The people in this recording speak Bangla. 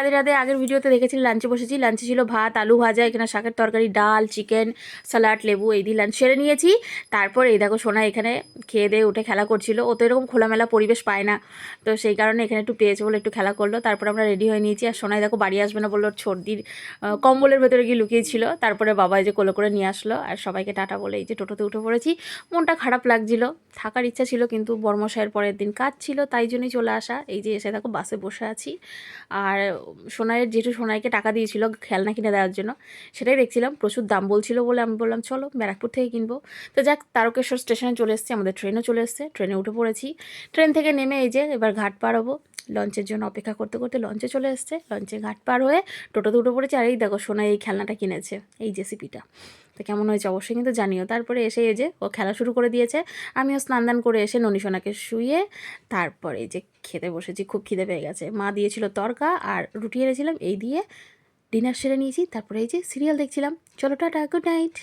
রাধে রাধে, আগের ভিডিওতে দেখেছিলাম লাঞ্চে বসেছি। লাঞ্চে ছিল ভাত, আলু ভাজা, এখানে শাকের তরকারি, ডাল, চিকেন স্যালাড লেবু, এই দিয়ে লাঞ্চ সেরে নিয়েছি। তারপর এই দেখো সোনা এখানে খেয়ে দিয়ে উঠে খেলা করছিল। ও তো এরকম খোলামেলা পরিবেশ পায় না। তো সেই কারণে এখানে একটু পেয়েছে বলে একটু খেলা করল। তারপর আমরা রেডি হয়ে নিয়েছি। আর সোনাই দেখো বাড়ি আসবে না বলল সর্দির কম্বলের ভেতরে গিয়ে লুকিয়েছিল। তারপরে বাবা এই যে কোলো করে নিয়ে আসলো। আর সবাইকে টাটা বলে এই যে টোটোতে উঠে পড়েছি। মনটা খারাপ লাগছিল। থাকার ইচ্ছা ছিল কিন্তু বর্মশাইয়ের পরের দিন কাজ ছিল, তাই জন্যই চলে আসা। এই যে এসে দেখো বাসে বসে আছি। আর সোনাইয়ের যেটু সোনাইকে টাকা দিয়েছিল খেলনা কিনে দেওয়ার জন্য, সেটাই দেখছিলাম, প্রচুর দাম বলছিল বলে আমি বললাম, চলো ব্যারাকপুর থেকে কিনবো। তো যাক, তারকেশ্বর স্টেশনে চলে এসেছি, আমাদের ট্রেনও চলে এসছে, ট্রেনে উঠে পড়েছি। ট্রেন থেকে নেমে এই যে এবার ঘাট পাড়াবো লঞ্চের জন্য অপেক্ষা করতে করতে লঞ্চে চলে এসছে। লঞ্চে ঘাট পার হয়ে টোটো দুটো পড়েছে আর এই দেখো, সোনা এই খেলনাটা কিনেছে, এই জেসিপিটা তো কেমন হয়েছে অবশ্যই কিন্তু জানিও। তারপরে এসে এই যে ও খেলা শুরু করে দিয়েছে। আমিও স্নান দান করে এসে ননী সোনাকে শুয়ে তারপরে এই যে খেতে বসেছি, খুব খিদে পেয়ে গেছে। মা দিয়েছিল তরকা আর রুটি এনেছিলাম, এই দিয়ে ডিনার সেরে নিয়েছি। তারপরে এই যে সিরিয়াল দেখছিলাম। চলো টাটা গুড নাইট